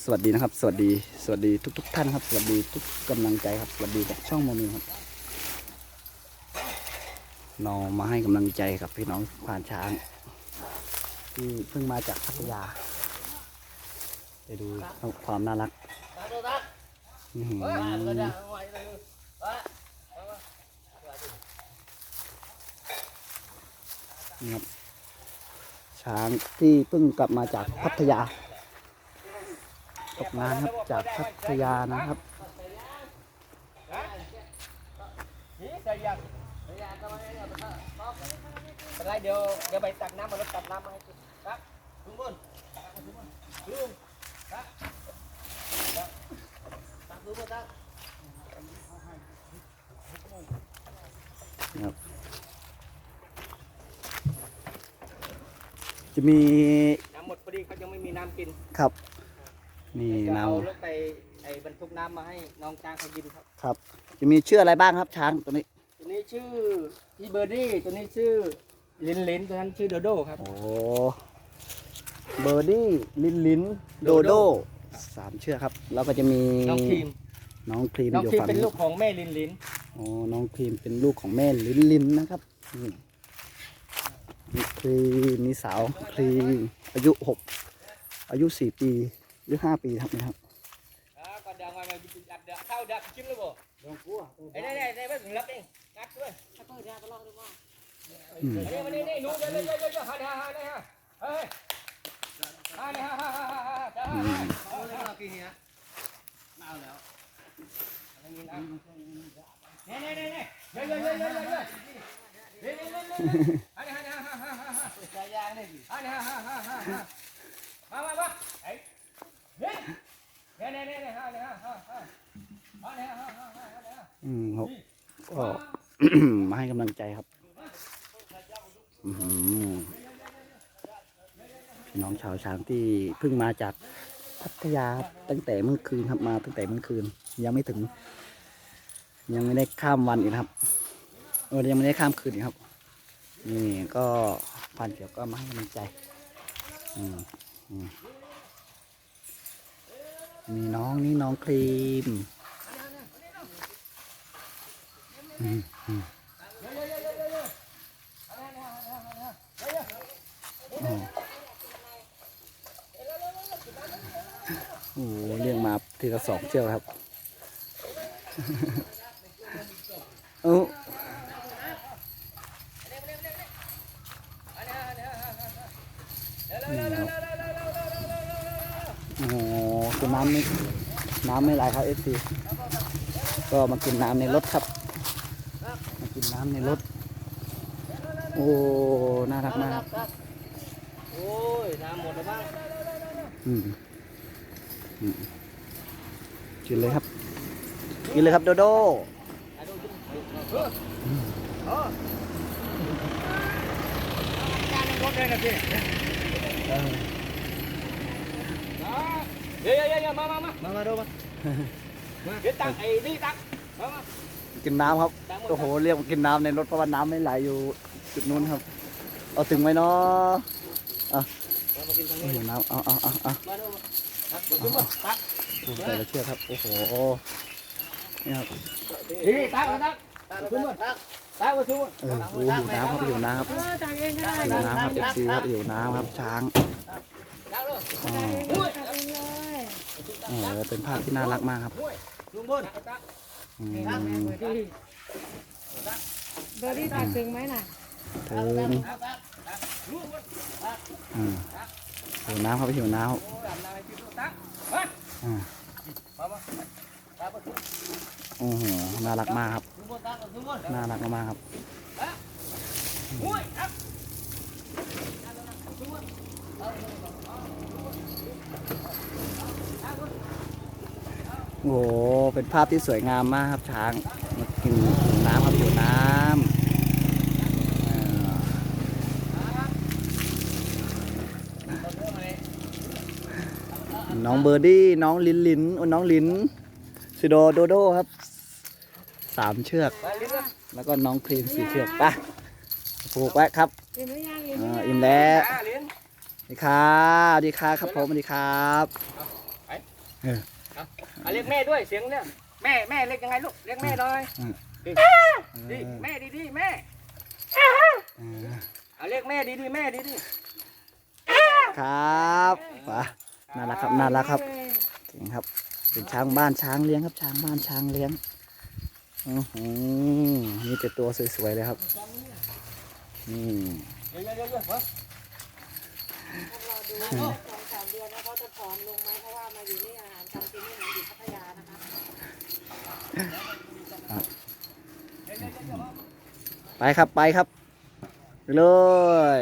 สวัสดีนะครับ สวัสดี สวัสดีทุก ๆ ท่านครับ สวัสดีทุกกำลังใจครับ สวัสดีจากช่องโมมีครับ เรามาให้กำลังใจกับพี่น้องผ่านช้าง ที่เพิ่งมาจากพัทยาไปดูความน่ารักนี่ครับช้างที่เพิ่งกลับมาจากพัทยา ตกงานครับจากพัทยานะครับเป็นไรเดี๋ยวเดี๋ยวไปตักน้ำมารถตักน้ำมาให้กินครับลุงบนลุงครับตักลุงบนตักครับจะมีน้ำหมดพอดีเขายังไม่มีน้ำกินครับ นี่จะนาเอาวรถไปไอ้บรรทุกน้ำมาให้น้องจ้างเขากินครับครับ จะมีชื่ออะไรบ้างครับช้างตัวนี้ ตัวนี้ชื่อพี่เบอร์ดี้ตัวนี้ชื่อลินลินตัวนั้นชื่อโดโดครับ โอ้เบอร์ดี้ลินลินโดโดโด โดสามเชือกครับ แล้วก็จะมีน้องครีมน้องครีมน้องอยู่ครีมฝั่งเป็นนี้ลูกของแม่ลินลินอ๋อน้องครีมเป็นลูกของแม่ลินลินนะครับนี่นี่ครีมมีสาวครีมอายุหกอายุสี่ปี หรือห้าปีครับนะครับก่อนดังมามามาไอ้ มก็มาให้กำลังใจครับพี่น้องชาวช้างที่เพิ่งมาจากพัทยาตั้งแต่เมื่อคืนครับมาตั้งแต่เมื่อคืน ยังไม่ถึง ยังไม่ได้ข้ามวันอีกครับเออยังไม่ได้ข้ามคืนอีครับ นี่ก็พันเขียวก็มาให้กำลังใจ อืมอืม มีน้องนี่น้องครีมโอ้โหเลี้ยงมาทีละสองเชือกครับเอ้ำไม่น้ำไม่ไหลครับเอฟซีก็มากินน้ำในรถครับมากินน้ำในรถ โอ้น่ารักมากโอ้ยน้ำหมดแล้วบ้างอืมอืมกินเลยครับ กินเลยครับโดโดรถเลยนะพี่ เดี๋ยวเดี๋ยวเดี๋ยวมามามามามาดูมาเดี๋ยวตักไอ้นี่ตักมามากินน้ำครับตักหมดโอ้โหเรียกว่ากินน้ำในรถเพราะว่าน้ำไม่ไหลอยู่จุดนู้นครับ เอาถึงไหมเนาะมากินตรงโอ้นี้โหน้ำเอาเอาเอาเอามาดูตักมาดูมาตักโอ้โหแต่ละเชือกครับโอ้โหนี่ครับนี่ตักตักตักมาดูมาตักตักมาดูเออโอ้หิวน้ำครับหิวน้ำครับเออตักเองก็ได้หิวน้ำครับเอฟซีครับหิวน้ำครับช้างตัก เป็นภาพที่น่ารักมากครับลุงบนเบอร์รี่ตาดถึงไหมน่ะถึงหิวน้ำครับหิวน้ำโอ้โหน่ารักมากครับ น่ารักมากครับ โอ้ยตักโอ้โหเป็นภาพที่สวยงามมากครับช้างมากินหิวน้ำครับหิวน้ำอ่าน้องเบอร์ดี้น้องลินลินโอ้น้องลินซิโดโดโดครับสามเชือกไปลิ้นเลยแล้วก็น้องครีมสี่เชือกไปผูกไว้ครับอิ่มหรือยังอิ่มหอ่ารือยังอิ่มแล้วอ่าลิ้นสวัสดีครับสวัสดีครับครับผมสวัสดีครับไปเออเอาเอาเรียกแม่ด้วยเสียงเนี่ยแม่แม่เรียกยังไงลูกเรียกแม่หน่อยอืมดิดิแม่ดีดีๆแม่เออเอาเรียกแม่ดีดีๆแม่ดีดีครับไปน่ารักครับน่ารักครับเก่งครับ เป็นช้างบ้านช้างเลี้ยงครับ ช้างบ้านช้างเลี้ยงอือหือนี่แต่ตัวสวยๆเลยครับนี่ เดี๋ยวเดี๋ยวเดี๋ยวเดี๋ยวรอดูว่าสองสามเดือนแล้วเขาจะผอมลงไหมเพราะว่ามาอยู่นี่อาหารการกินนี่หมือนอยู่พัทยานะคะไปครับไปครับ เลย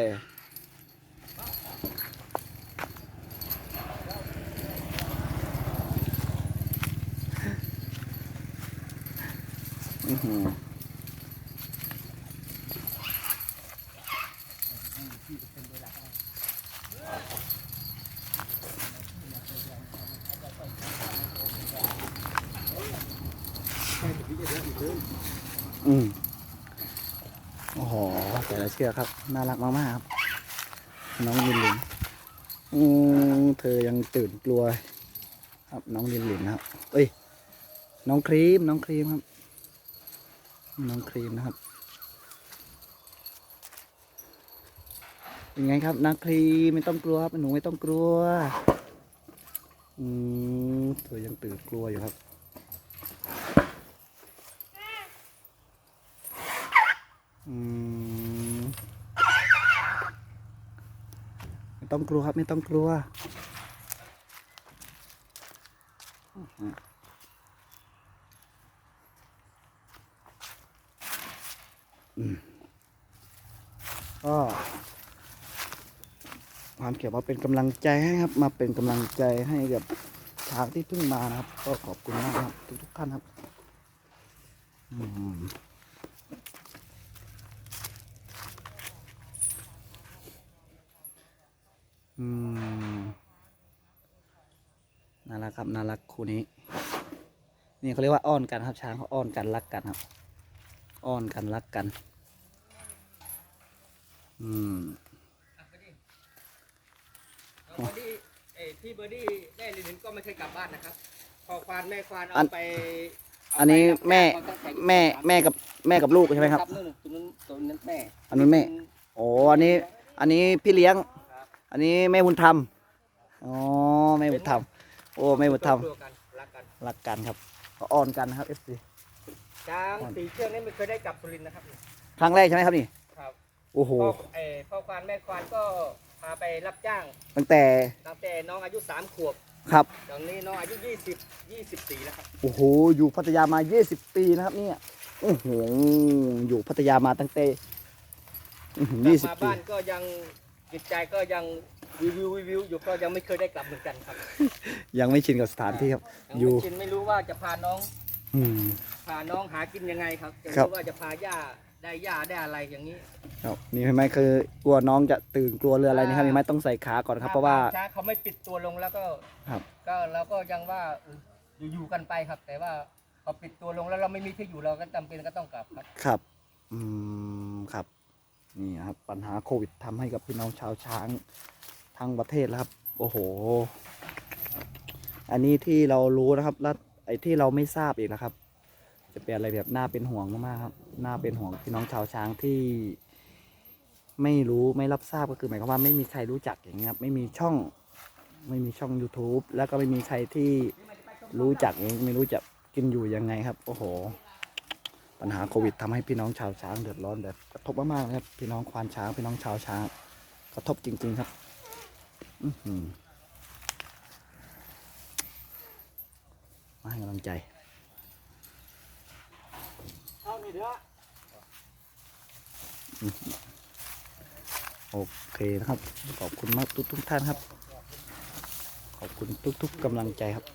อือหือ อืมโอ้โหแต่ละเชือกครับ น่ารักมากๆครับ น้องลินหลินอืมเธอยังตื่นกลัว ครับน้องลินหลินนะครับ เอ้ย น้องครีม น้องครีมครับ น้องครีมนะครับ เป็นไงครับน้องครีมไม่ต้องกลัวครับหนูไม่ต้องกลัว อืมเธอยังตื่นกลัวอยู่ครับ อืมไม่ ต้องกลัวครับ ไม่ต้องกลัวก็ความเกี่ยวมาเป็นกำลังใจให้ครับ มาเป็นกำลังใจให้กับช้างที่เพิ่งมานะครับ ก็ขอบคุณมากครับ ทุกทุกๆท่านครับ อืม อืมน่ารักครับน่ารักคู่นี้ นี่เขาเรียกว่าอ้อนกันครับช้างเขาอ้อนกันรักกันครับ อ้อนกันรักกัน อืมอะไปดิน้องเบอร์ดี้เอ้ยพี่เบอร์ดี้แม่ลินก็ไม่เคยกลับบ้านนะครับ พอควานแม่ควานอัเอานไปเาอันนี้ไปรับแม่เอาตั้งแต่แม่แม่กับแม่กับลูกใช่ไหมครับนู่นตรงนั้นตรงนั้นแม่อันนู้นแม่โอ้อันนี้ อันนี้พี่เลี้ยงครับ อันนี้แม่บุญธรรมอ๋อแม่บุญธรรมโอ้แม่บุญธรรมคอบครัวกันรักกันรักรักกันครับเขาอ้อนกันนะครับเอฟซีช้างสีเชือกนี่ไม่เคยได้กลับสุรินทร์นะครับครั้งแรกใช่ไหมครับนี่ครับโอ้โหพ่อเออพ่อควานแม่ควานก็พาไปรับจ้างตั้งแต่ตั้งแต่น้องอายุสามขวบครับตอนนี้น้องอายุยี่สิบยี่สิบสี่แล้วครับโอ้โหอยู่พัทยามา20ปีนะครับเนี่ยโอ้โหอยู่พัทยามาตั้งแต่อื้อหือกลับ20มาปีบ้านก็ยัง จิตใจก็ยังวิววิววิววิวอยู่ก็ยังไม่เคยได้กลับเหมือนกันครับยังไม่ชินกับสถานที่ครับ ยังอยู่ ไม่ชินไม่รู้ว่าจะพาน้อง อืม พาน้องหากินยังไงครับจะครับ รู้ว่าจะพาย่าได้ย่าได้อะไรอย่างนี้ครับนี่เห็นไหมคือกลัวน้องจะตื่นกลัวเรืออะไรนะครับเห็นไหมต้องใส่ขาก่อนครับ เพราะว่าช้าเขาไม่ปิดตัวลงแล้วก็ครับ ก็เราก็ยังว่าเอออยู่ๆกันไปครับ แต่ว่าพอปิดตัวลงแล้วเราไม่มีที่อยู่เราก็จำเป็นก็ต้องกลับครับ ครับ อืม ครับ นี่ครับปัญหาโควิดทำให้กับพี่น้องชาวช้างทั้งประเทศแล้วครับ โอ้โห อันนี้ที่เรารู้นะครับแล้วไอ้ที่เราไม่ทราบอีกนะครับ จะเป็นอะไรแบบน่าเป็นห่วงมากๆครับน่าเป็นห่วงพี่น้องชาวช้างที่ ไม่รู้ไม่รับทราบก็คือหมายความว่าไม่มีใครรู้จักอย่างเงี้ยครับไม่มีช่องไม่มีช่อง YouTube แล้วก็ไม่มีใครที่รู้จักไม่รู้จะกินอยู่ยังไงครับ โอ้โห ปัญหาโควิดทำให้พี่น้องชาวช้างเดือดร้อนแบบกระทบมากๆนะครับ พี่น้องควานช้าง พี่น้องชาวช้าง กระทบจริง ๆครับ อืมาให้กำลังใจอานี่เด้อโอเคนะครับ ขอบคุณมากทุกทุกๆท่านครับ ขอบคุณทุกๆกำลังใจครับอื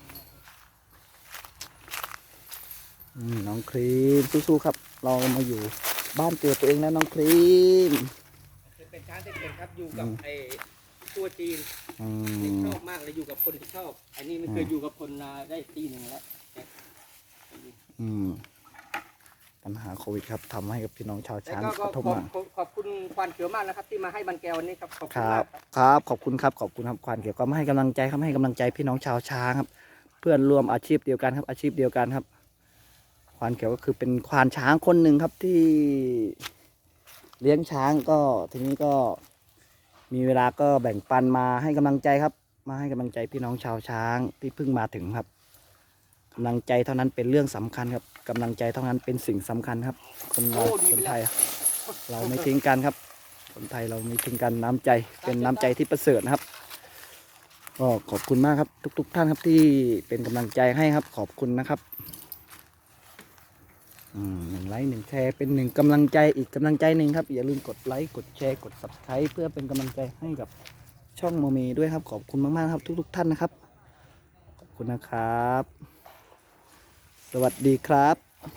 ม น้องครีมสู้ๆครับ เรามาอยู่บ้านเกิดตัวเองแล้วน้องครีมเป็นช้างที่เก่งครับอยู่กับอืมไอ้ตัวจีนอืที่มชอบมากเลยอยู่กับคนที่ชอบ อันนี้ไม่เคยอืมอยู่กับคนมาได้ปีหนึ่งแล้วอืมปัญหาโควิดครับทำให้กับพี่น้องชาวแต่ช้างก็กก็ระทบขอบมากขอบขอบคุณควันเขียวมากนะครับ ที่มาให้บันแกววันนี้ครับขอบคคุณรัมาบกครับครับขอบคุณครับขอบคุณครับควานเกี่ยวก็มาให้กำลังใจครับให้กำลังใจพี่น้องชาวช้างครับพื่อนร่วมอาชีพเดียวกันครับอาชีพเดียวกันครับ ควานเขียวก็คือเป็นควานช้างคนหนึ่งครับที่เลี้ยงช้างก็ทีนี้ก็มีเวลาก็แบ่งปันมาให้กำลังใจครับ มาให้กำลังใจพี่น้องชาวช้างที่เพิ่งมาถึงครับกำลังใจเท่านั้นเป็นเรื่องสำคัญครับกำลังใจเท่านั้นเป็นสิ่งสำคัญครับ คนเราคนไทย เราไม่ทิ้งกันครับ คนไทยเราไม่ทิ้งกันน้ำใจเป็นน้ำใจที่ประเสริฐนะครับก็ขอบคุณมากครับทุก ๆ ท่านครับที่เป็นกำลังใจให้ครับขอบคุณนะครับอืม หนึ่งไลค์หนึ่งแชร์เป็นหนึ่งกำลังใจอีกกำลังใจหนึ่งครับ อย่าลืมกดไลค์กดแชร์กด subscribe เพื่อเป็นกำลังใจให้กับช่องโมเมด้วยครับขอบคุณมาก ๆ ครับ ทุก ๆ ท่านนะครับ ขอบคุณนะครับ สวัสดีครับ